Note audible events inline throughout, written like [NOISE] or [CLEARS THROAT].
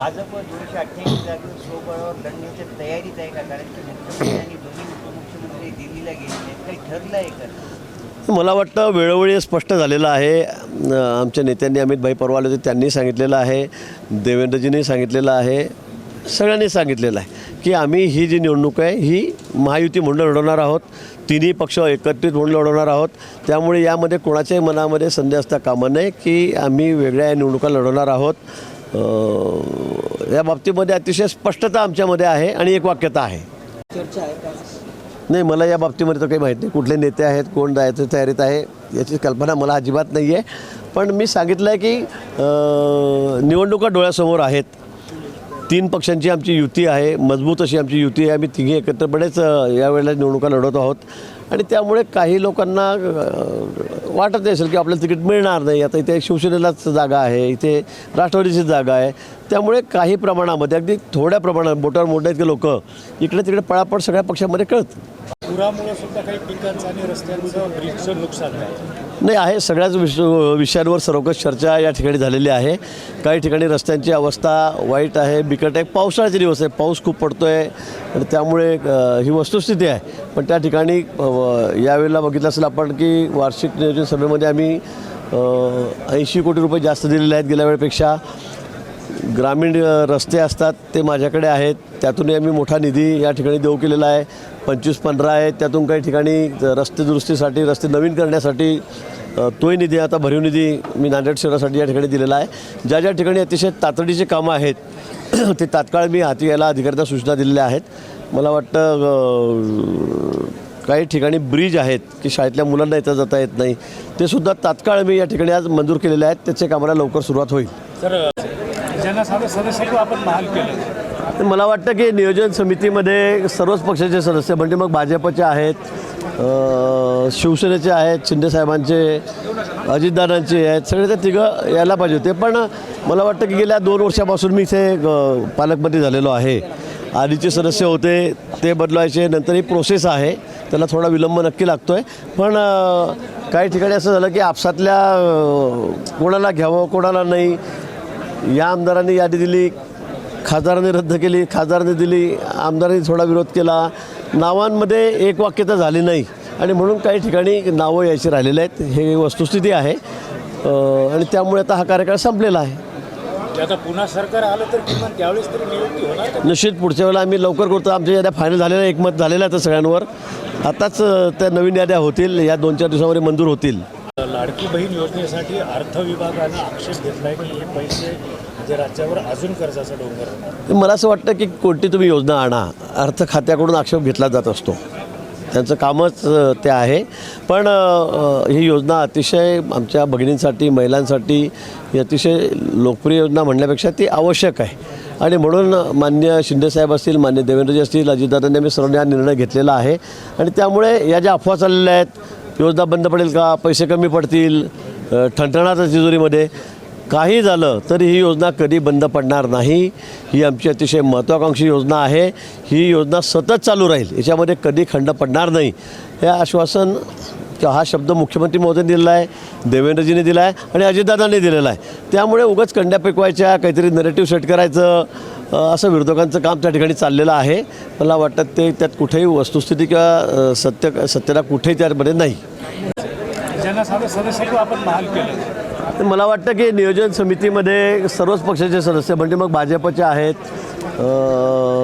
भाजप दोनशे अठ्ठ्याऐंशी जागेवर स्वबळावर लढण्याच्या तयारीत आहे का कारण की मुख्यमंत्री आणि दोन्ही उपमुख्यमंत्री दिल्लीला गेलेले आहेत काही ठरलं आहे का? मला वाटतं वेळोवेळी स्पष्ट झालेलं आहे. आमच्या नेत्यांनी अमित भाई परवाले होते त्यांनी सांगितलेलं आहे देवेंद्रजींनी सांगितलेलं आहे सगळ्यांनी सांगितलेलं आहे की आम्ही ही जी निवडणूक आहे ही महायुती म्हणून लढवणार आहोत. तिन्ही पक्ष एकत्रित म्हणून लढवणार आहोत. त्यामुळे यामध्ये कोणाच्याही मनामध्ये संधी असता कामा नये की आम्ही वेगळ्या निवडणुका लढवणार आहोत. या बाबतीमध्ये अतिशय स्पष्टता आमच्यामध्ये आहे आणि एक वाक्यता आहे. नाही मला या बाबतीमध्ये तर काही माहीत नाही. कुठले नेते आहेत कोण जायचं तयारीत आहे याची कल्पना मला अजिबात नाही आहे. पण मी सांगितलं आहे की निवडणुका डोळ्यासमोर आहेत. तीन पक्षांची आमची युती आहे मजबूत अशी आमची युती आहे. आम्ही तिघे एकत्रपणेच यावेळेला निवडणुका लढवत आहोत. आणि त्यामुळे काही लोकांना वाटत नाही असेल की आपल्याला तिकीट मिळणार नाही. आता इथे शिवसेनेलाच जागा आहे इथे राष्ट्रवादीची जागा आहे. त्यामुळे काही प्रमाणामध्ये अगदी थोड्या प्रमाणात बोटावर मोठ्या इतके लोक इकडे तिकडे पळापळ सगळ्या पक्षामध्ये कळतं. पुरामुळे सुद्धा काही पिकांचं आणि रस्त्यांचं ब्रिजचं नुकसान झालं नाही आहे सगळ्याच विष विषयांवर सर्वकष चर्चा या ठिकाणी झालेली आहे. काही ठिकाणी रस्त्यांची अवस्था वाईट आहे बिकट आहे. पावसाळ्याचे दिवस आहे. पाऊस खूप पडतो आहे आणि त्यामुळे ही वस्तुस्थिती आहे. पण त्या ठिकाणी यावेळेला बघितलं असेल आपण की वार्षिक नियोजन सभेमध्ये आम्ही ऐंशी कोटी रुपये जास्त दिलेले आहेत गेल्या वेळेपेक्षा. ग्रामीण रस्ते असतात ते माझ्याकडे आहेत. त्यातूनही आम्ही मोठा निधी या ठिकाणी देऊ केलेला आहे. पंचवीस पंधरा आहे. त्यातून काही ठिकाणी रस्ते दुरुस्तीसाठी रस्ते नवीन करण्यासाठी तोही निधी आता भरीव निधी मी नांदेड शहरासाठी या ठिकाणी दिलेला आहे. ज्या ज्या ठिकाणी अतिशय तातडीचे कामं आहेत [CLEARS THROAT] ते तात्काळ मी हाती घ्यायला अधिकाऱ्यांना सूचना दिलेल्या आहेत. मला वाटतं काही ठिकाणी ब्रिज आहेत की शाळेतल्या मुलांना येता जाता येत नाही. ते सुद्धा तात्काळ मी या ठिकाणी आज मंजूर केलेले आहेत. त्याचे कामाला लवकर सुरुवात होईल. तर ज्यांना साधं सदस्यत्व आपण बहाल केलं. मला वाटतं की नियोजन समितीमध्ये सर्वच पक्षाचे सदस्य म्हणजे मग भाजपचे आहेत अ, शिवसेनेचे आहेत शिंदेसाहेबांचे अजितदादांचे आहेत सगळे ते तिघं यायला पाहिजे होते. पण मला वाटतं की गेल्या दोन वर्षापासून मी इथे अ, पालकमंत्री झालेलो आहे. आधीचे सदस्य होते ते बदलायचे नंतर ही प्रोसेस आहे. त्याला थोडा विलंब नक्की लागतो आहे पण अ, काही ठिकाणी असं झालं की आपसातल्या अ, कोणाला घ्यावं कोणाला नाही या आमदारांनी यादी दिली खासदारांनी रद्द केली खासदारांनी दिली आमदारांनी थोडा विरोध केला. नावांमध्ये एक वाक्यता झाली नाही. आणि म्हणून काही ठिकाणी नावं यायची राहिलेले आहेत. हे वस्तुस्थिती आहे. आणि त्यामुळे आता हा कार्यकाळ संपलेला आहे. आता पुन्हा सरकार आलं तर किमान त्यावेळेस तरी नियुक्ती होणार? निश्चित पुढच्या वेळेला आम्ही लवकर करतो. आमच्या याद्या फायनल झालेल्या एकमत झालेलं आहे सगळ्यांवर. आताच त्या नवीन याद्या होतील. या दोन चार दिवसामध्ये मंजूर होतील. लाडकी बहीण योजनेसाठी अर्थ विभागानं आक्षेप घेतलाय की हे पैसे म्हणजे राज्यावर अजून कर्जाचा डोंगर मला असं वाटतं की कोणती तुम्ही योजना आणा. अर्थ खात्याकडून आक्षेप घेतला जात असतो. त्यांचं कामच ते आहे. पण ही योजना अतिशय आमच्या भगिनींसाठी महिलांसाठी ही अतिशय लोकप्रिय योजना म्हणण्यापेक्षा ती आवश्यक आहे. आणि म्हणून मान्य शिंदेसाहेब असतील मान्य देवेंद्रजी असतील अजितदादांनी आम्ही सर्वांनी हा निर्णय घेतलेला आहे. आणि त्यामुळे या ज्या अफवा चाललेल्या आहेत योजना बंद पडेल का? पैसे कमी पडतील? अ, तिजोरीमध्ये. काही झालं तरी ही योजना कधी बंद पडणार नाही. ही आमची अतिशय महत्त्वाकांक्षी योजना आहे. ही योजना सतत चालू राहील. याच्यामध्ये कधी खंड पडणार नाही. हे आश्वासन हा शब्द मुख्यमंत्री महोदयांनी दिलेला आहे देवेंद्रजीने दिला आहे आणि अजितदादांनी दिलेला आहे. त्यामुळे उगाच कंड्या पिकवायच्या काहीतरी नरेटिव्ह सेट करायचं असं विरोधकांचं काम त्या ठिकाणी चाललेलं आहे. मला वाटतं ते त्यात कुठेही वस्तुस्थिती किंवा सत्य सत्यता कुठेही त्यामध्ये नाही. मला वाटतं की नियोजन समितीमध्ये सर्वच पक्षाचे सदस्य म्हणजे मग भाजपचे आहेत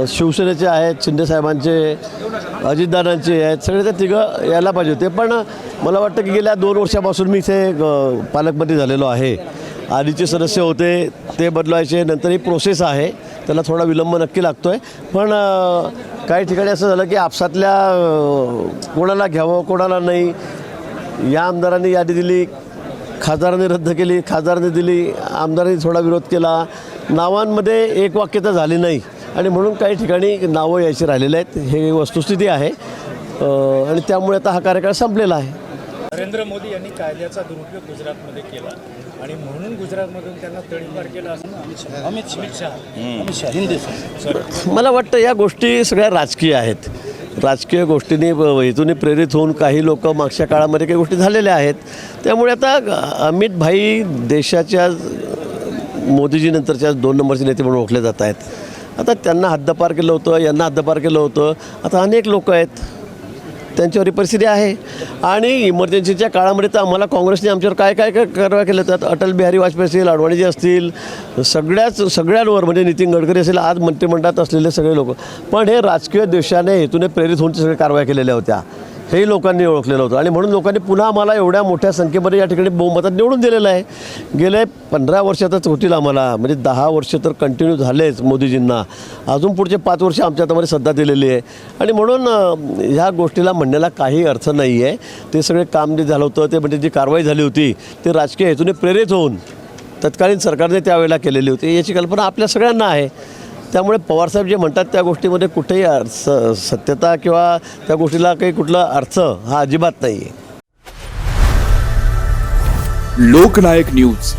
शिवसेनेचे आहेत शिंदेसाहेबांचे अजितदादांचे आहेत सगळे ते तिघं यायला पाहिजे होते. पण मला वाटतं की गेल्या दोन वर्षापासून मी इथे पालकमंत्री झालेलो आहे. आधीचे सदस्य होते ते बदलायचे नंतर ही प्रोसेस आहे. त्याला थोडा विलंब नक्की लागतो आहे पण काही ठिकाणी असं झालं की आपसातल्या कोणाला घ्यावं कोणाला नाही या आमदारांनी यादी दिली खासदारांनी रद्द केली खासदारांनी दिली आमदारांनी थोडा विरोध केला. नावांमध्ये एक वाक्यता झाली नाही. आणि म्हणून काही ठिकाणी नावं यायची राहिलेले आहेत. हे वस्तुस्थिती आहे. आणि त्यामुळे आता हा कार्यकाळ संपलेला आहे. नरेंद्र मोदी यांनी कायद्याचा दुरुपयोग गुजरातमध्ये केला. आणि म्हणून गुजरातमधून त्यांना तडीपार केला असं अमित शहा. अमित शहा. अमित शहा. हिंदी. सर मला वाटतं या गोष्टी सगळ्या राजकीय आहेत. राजकीय गोष्टींनी हेतूने प्रेरित होऊन काही लोक मागच्या काळामध्ये काही गोष्टी झालेल्या आहेत. त्यामुळे आता अमित भाई देशाच्या मोदीजीनंतरच्या दोन नंबरचे नेते म्हणून ओळखले जात आहेत. आता त्यांना हद्दपार केलं होतं यांना हद्दपार केलं होतं. आता अनेक लोक आहेत. त्यांच्यावर ही परिस्थिती आहे. आणि इमर्जन्सीच्या काळामध्ये तर आम्हाला काँग्रेसने आमच्यावर काय काय काय कारवाया केल्या त्यात अटल बिहारी वाजपेयी असतील अडवाणीजी असतील सगळ्याच सगळ्यांवर म्हणजे नितीन गडकरी असेल आज मंत्रिमंडळात असलेले सगळे लोक. पण हे राजकीय द्वेषाने हेतूने प्रेरित होऊन सगळे कारवाया केलेल्या होत्या. हे लोकांनी ओळखलेलं होतं. आणि म्हणून लोकांनी पुन्हा आम्हाला एवढ्या मोठ्या संख्येमध्ये या ठिकाणी बहुमतात निवडून दिलेलं आहे. गेले पंधरा वर्षातच होतील आम्हाला. म्हणजे दहा वर्ष तर कंटिन्यू झालेच मोदीजींना. अजून पुढचे पाच वर्ष आमच्या हातामध्ये सध्या दिलेली आहे. आणि म्हणून ह्या गोष्टीला म्हणण्याला काही अर्थ नाही आहे ते सगळे काम जे झालं होतं ते म्हणजे जी कारवाई झाली होती ते राजकीय हेतूने प्रेरित होऊन तत्कालीन सरकारने त्यावेळेला केलेली होती. याची कल्पना आपल्या सगळ्यांना आहे. त्यामुळे पवारसाहेब जे म्हणतात त्या गोष्टीमध्ये कुठेही अर्थ सत्यता किंवा त्या गोष्टीला काही कुठला अर्थ हा अजिबात नाही आहे लोकनायक न्यूज.